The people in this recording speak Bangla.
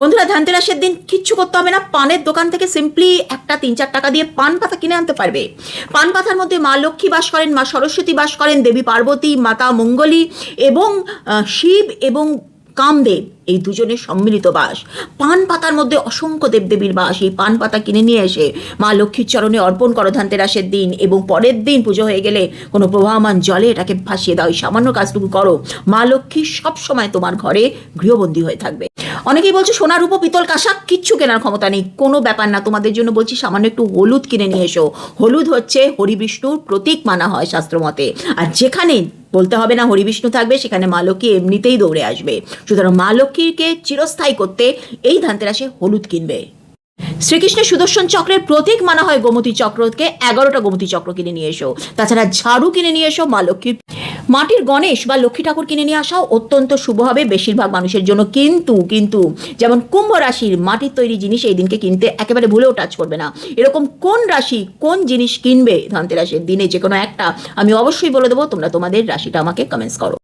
বন্ধুরা, ধানতেরাসের দিন কিচ্ছু করতে হবে না। পানের দোকান থেকে সিম্পলি একটা তিন চার টাকা দিয়ে পান পাতা কিনে আনতে পারবে। পান পাতার মধ্যে মা লক্ষ্মী বাস করেন, মা সরস্বতী বাস করেন, দেবী পার্বতী, মাতা মঙ্গলী এবং শিব এবং কামদেব, এই দুজনের সম্মিলিত বাস। পান পাতার মধ্যে অসংখ্য দেবদেবীর বাস, এই পান পাতা কিনে নিয়ে এসে মা লক্ষ্মীর চরণে অর্পণ করো ধানতেরাসের দিন এবং পরের দিন পুজো হয়ে গেলে কোনো প্রবাহমান জলে এটাকে ভাসিয়ে দাও, এই সামান্য কাজটুকু করো। মা লক্ষ্মী সবসময় তোমার ঘরে গৃহবন্দী হয়ে থাকবে। অনেকেই বলছে সোনার রূপ, পিতল কাঁসা কিচ্ছু কেনার ক্ষমতা নেই। কোনো ব্যাপার না, তোমাদের জন্য বলছি সামান্য একটু হলুদ কিনে নিয়ে এসো। হলুদ হচ্ছে হরিবিষ্ণুর প্রতীক মানা হয় শাস্ত্রমতে। আর যেখানে বলতে হবে না হরিবিষ্ণু থাকবে, সেখানে মা লক্ষ্মী এমনিতেই দৌড়ে আসবে। সুতরাং মা লক্ষ্মীকে চিরস্থায়ী করতে এই ধানতেরাসে হলুদ কিনবে। শ্রীকৃষ্ণের সুদর্শন চক্রের প্রতীক মানা হয় গোমতী চক্রকে, এগারোটা গোমতী চক্র কিনে নিয়ে এসো। তাছাড়া ঝাড়ু কিনে নিয়ে এসো মা লক্ষ্মীর মাটির গণেশ বা লক্ষ্মী ঠাকুর কিনে নিয়ে আসাও অত্যন্ত শুভ হবে বেশিরভাগ মানুষের জন্য। কিন্তু কিন্তু, যেমন কুম্ভ রাশির মাটির তৈরি জিনিস এই দিনকে কিনতে একেবারে ভুলেও টাচ করবে না। এরকম কোন রাশি কোন জিনিস কিনবে ধনতেরাসের দিনে যে কোনো একটা, আমি অবশ্যই বলে দেবো, তোমরা তোমাদের রাশিটা আমাকে কমেন্টস করো।